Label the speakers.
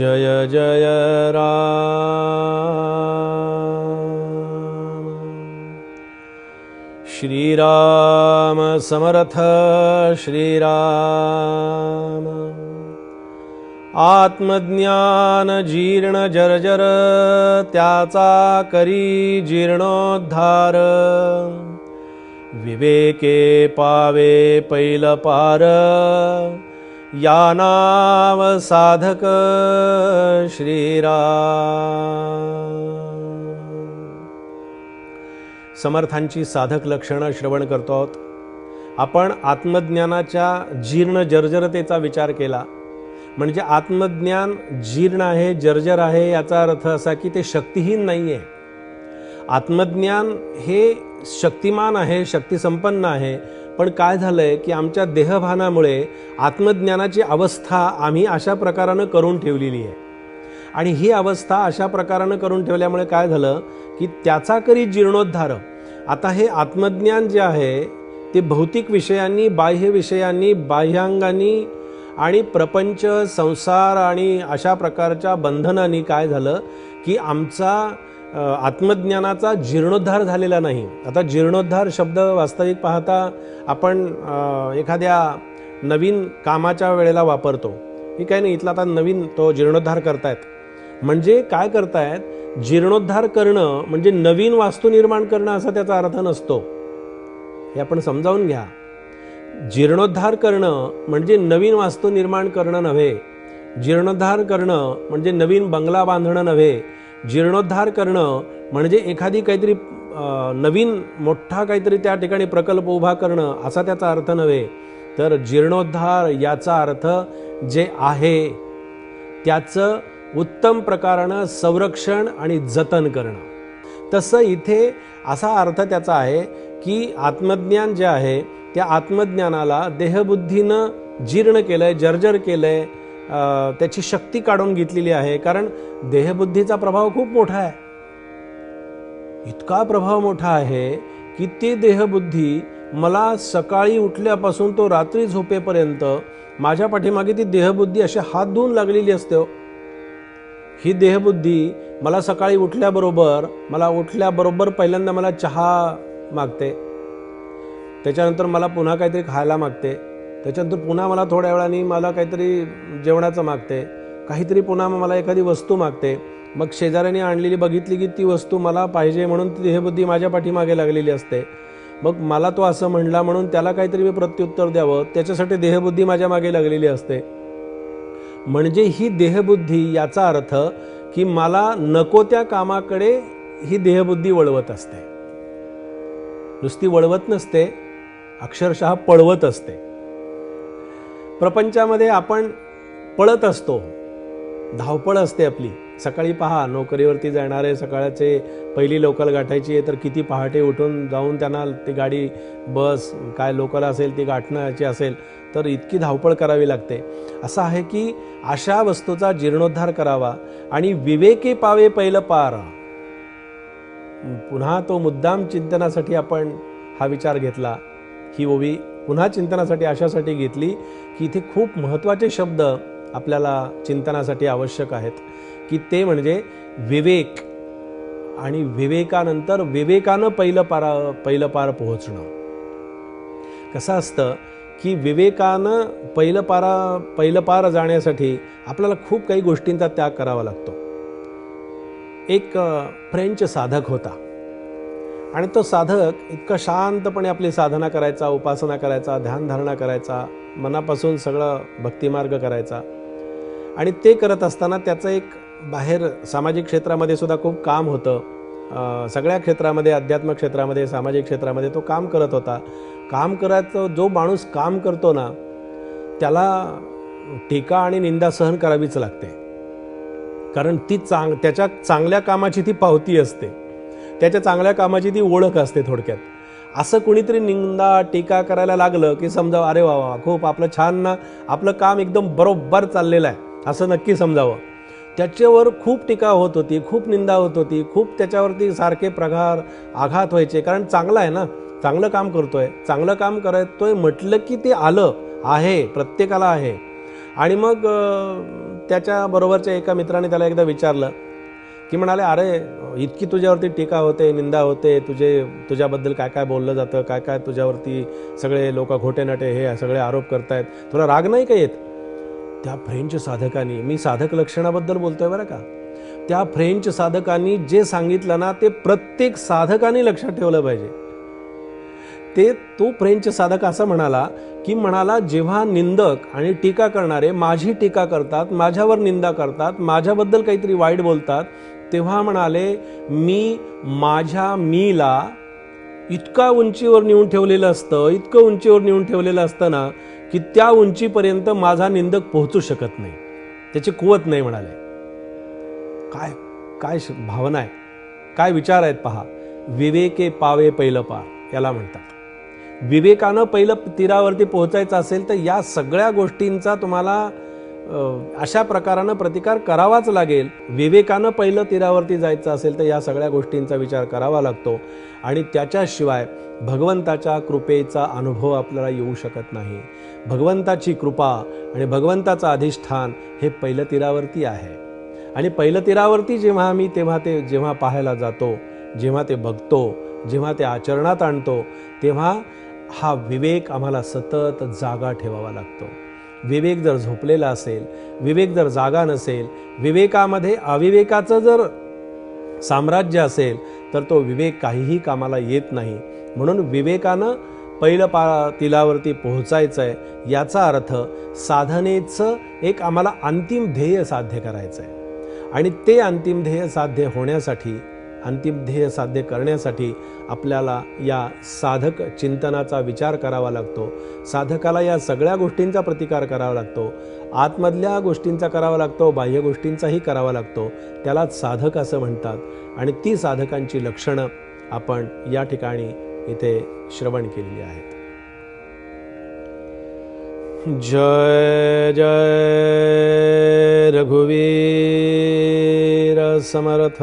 Speaker 1: जय जय राम। श्रीराम समर्थ श्रीराम। आत्मज्ञान जीर्ण जर्जर त्याचा करी जीर्णोद्धार। विवेके पावे पैल पार या नाव साधक श्रीराम. समर्थांची साधक लक्षणं श्रवण करतो आहोत. आपण आत्मज्ञानाच्या जीर्ण जर्जरतेचा विचार केला. म्हणजे आत्मज्ञान जीर्ण आहे जर्जर आहे याचा अर्थ असा की ते शक्तिहीन नाही आहे आत्मज्ञान हे शक्तिमान आहे शक्तिसंपन्न आहे पण काय झालंय की आमच्या देहभानामुळे आत्मज्ञानाची अवस्था आम्ही अशा प्रकारानं करून ठेवलेली आहे. आणि ही अवस्था अशा प्रकारानं करून ठेवल्यामुळे काय झालं की त्याचा करी जीर्णोद्धार. आता हे आत्मज्ञान जे आहे ते भौतिक विषयांनी बाह्य विषयांनी बाह्यांगांनी आणि प्रपंच संसार आणि अशा प्रकारच्या बंधनांनी काय झालं की आमचा आत्मज्ञानाचा जीर्णोद्धार झालेला नाही. आता जीर्णोद्धार शब्द वास्तविक पाहता आपण एखाद्या नवीन कामाच्या वेळेला वापरतो. ही काय नाही इथला आता नवीन तो जीर्णोद्धार करतायत. म्हणजे काय करतायत? जीर्णोद्धार करणं म्हणजे नवीन वास्तू निर्माण करणं असा त्याचा अर्थ नसतो. हे आपण समजावून घ्या. जीर्णोद्धार करणं म्हणजे नवीन वास्तू निर्माण करणं नव्हे. जीर्णोद्धार करणं म्हणजे नवीन बंगला बांधणं नव्हे. जीर्णोद्धार करणं म्हणजे एखादी काहीतरी नवीन मोठा काहीतरी त्या ठिकाणी प्रकल्प उभा करणं असा त्याचा अर्थ नव्हे. तर जीर्णोद्धार याचा अर्थ जे आहे त्याचं उत्तम प्रकारानं संरक्षण आणि जतन करणं. तसं इथे असा अर्थ त्याचा आहे की आत्मज्ञान जे आहे त्या आत्मज्ञानाला देहबुद्धीनं जीर्ण केलंय जर्जर केलंय आहे त्याची शक्ती काढून घेतलेली आहे. कारण देहबुद्धीचा प्रभाव खूप मोठा आहे. इतका प्रभाव मोठा आहे की ती देहबुद्धी मला सकाळी उठल्यापासून तो रात्री झोपेपर्यंत माझ्या पाठीमागे ती देहबुद्धी अशी हात धुवून लागलेली असते हो. ही देहबुद्धी मला सकाळी उठल्याबरोबर मला उठल्याबरोबर पहिल्यांदा मला चहा मागते. त्याच्यानंतर मला पुन्हा काहीतरी खायला मागते. त्याच्यानंतर पुन्हा मला थोड्या वेळाने मला काहीतरी जेवणाचं मागते काहीतरी पुन्हा मला एखादी वस्तू मागते. मग शेजाऱ्याने आणलेली बघितली की ती वस्तू मला पाहिजे म्हणून ती देहबुद्धी माझ्या पाठीमागे लागलेली असते. मग मला तो असं म्हणला म्हणून त्याला काहीतरी मी प्रत्युत्तर द्यावं त्याच्यासाठी देहबुद्धी माझ्या मागे लागलेली असते. म्हणजे ही देहबुद्धी याचा अर्थ की मला नको त्या कामाकडे ही देहबुद्धी वळवत असते. नुसती वळवत नसते अक्षरशः पळवत असते. प्रपंचामध्ये आपण पळत असतो. धावपळ असते आपली. सकाळी पहा नोकरीवरती जाणारे सकाळचे पहिली लोकल गाठायची आहे तर किती पहाटे उठून जाऊन त्यांना ती गाडी बस काय लोकल असेल ती गाठण्याची असेल तर इतकी धावपळ करावी लागते. असं आहे की अशा वस्तूचा जीर्णोद्धार करावा आणि विवेके पावे पहिलं पार. पुन्हा तो मुद्दाम चिंतनासाठी आपण हा विचार घेतला. ही ओवी पुन्हा चिंतनासाठी अशासाठी घेतली की इथे खूप महत्त्वाचे शब्द आपल्याला चिंतनासाठी आवश्यक आहेत की ते म्हणजे विवेक आणि विवेकानंतर विवेकानं पहिलं पारा पहिलं पार पोहोचणं. कसं असतं की विवेकानं पहिलं पारा पहिलं पार जाण्यासाठी आपल्याला खूप काही गोष्टींचा त्याग करावा लागतो. एक फ्रेंच साधक होता. आणि तो साधक इतकं शांतपणे आपली साधना करायचा उपासना करायचा ध्यानधारणा करायचा मनापासून सगळं भक्तिमार्ग करायचा. आणि ते करत असताना त्याचं एक बाहेर सामाजिक क्षेत्रामध्ये सुद्धा खूप काम होतं. सगळ्या क्षेत्रामध्ये अध्यात्म क्षेत्रामध्ये सामाजिक क्षेत्रामध्ये तो काम करत होता. काम करायचं जो माणूस काम करतो ना त्याला टीका आणि निंदा सहन करावीच लागते. कारण ती चांग त्याच्या चांगल्या कामाची ती पावती असते. त्याच्या चांगल्या कामाची ती ओळख असते थोडक्यात. असं कुणीतरी निंदा टीका करायला लागलं की समजा अरे वा वा खूप आपलं छान ना आपलं काम एकदम बरोबर चाललेलं आहे. असं नक्की समजावं. त्याच्यावर खूप टीका होत होती खूप निंदा होत होती खूप त्याच्यावरती सारखे प्रकार आघात व्हायचे. कारण चांगलं आहे ना चांगलं काम करतोय चांगलं काम करतोय म्हटलं की ते आलं आहे प्रत्येकाला आहे. आणि मग त्याच्याबरोबरच्या एका मित्राने त्याला एकदा विचारलं की म्हणाले अरे इतकी तुझ्यावरती टीका होते निंदा होते तुझे तुझ्याबद्दल काय काय बोललं जातं काय काय तुझ्यावरती सगळे लोक खोटे नटे हे सगळे आरोप करतायत. तुला राग नाही का येत? त्या फ्रेंच साधकांनी मी साधक लक्षणाबद्दल बोलतोय बरं का? त्या फ्रेंच साधकांनी जे सांगितलं ना ते प्रत्येक साधकाने लक्षात ठेवलं पाहिजे. ते तो फ्रेंच साधक असं म्हणाला की म्हणाला जेव्हा निंदक आणि टीका करणारे माझी टीका करतात माझ्यावर निंदा करतात माझ्याबद्दल काहीतरी वाईट बोलतात तेव्हा म्हणाले मी माझ्या मीला इतका उंचीवर नेऊन ठेवलेलं असतं इतकं उंचीवर नेऊन ठेवलेलं असतं ना की त्या उंचीपर्यंत माझा निंदक पोहोचू शकत नाही. त्याची कुवत नाही म्हणाले. काय काय श- भावना आहे? काय विचार आहेत पहा. विवेके पावे पहिलं पार याला म्हणतात. विवेकानं पहिलं तीरावरती पोहोचायचं असेल तर या सगळ्या गोष्टींचा तुम्हाला अशा प्रकारानं प्रतिकार करावाच लागेल. विवेकानं पहिलं तीरावरती जायचं असेल तर या सगळ्या गोष्टींचा विचार करावा लागतो. आणि त्याच्याशिवाय भगवंताच्या कृपेचा अनुभव आपल्याला येऊ शकत नाही. भगवंताची कृपा आणि भगवंताचं अधिष्ठान हे पहिलं तीरावरती आहे. आणि पहिलं तीरावरती जेव्हा आम्ही तेव्हा ते जेव्हा पाहायला जातो जेव्हा ते बघतो जेव्हा ते आचरणात आणतो तेव्हा हा विवेक आम्हाला सतत जागा ठेवावा लागतो. विवेक जर झोपलेला असेल विवेक जर जागा नसेल विवेकामध्ये अविवेकाचं जर साम्राज्य असेल तर तो विवेक काहीही कामाला येत नाही. म्हणून विवेकानं पहिलं पा तिलावरती पोहोचायचं आहे याचा अर्थ साधनेचं एक आम्हाला अंतिम ध्येय साध्य करायचं आहे आणि ते अंतिम ध्येय साध्य होण्यासाठी अंतिम ध्येय साध्य करण्यासाठी आपल्याला या साधक चिंतनाचा विचार करावा लागतो. साधकाला या सगळ्या गोष्टींचा प्रतिकार करावा लागतो. आतमधल्या गोष्टींचा करावा लागतो बाह्य गोष्टींचाही करावा लागतो. त्यालाच साधक असं म्हणतात. आणि ती साधकांची लक्षणं आपण या ठिकाणी इथे श्रवण केलेली आहेत. जय जय रघुवीर समर्थ।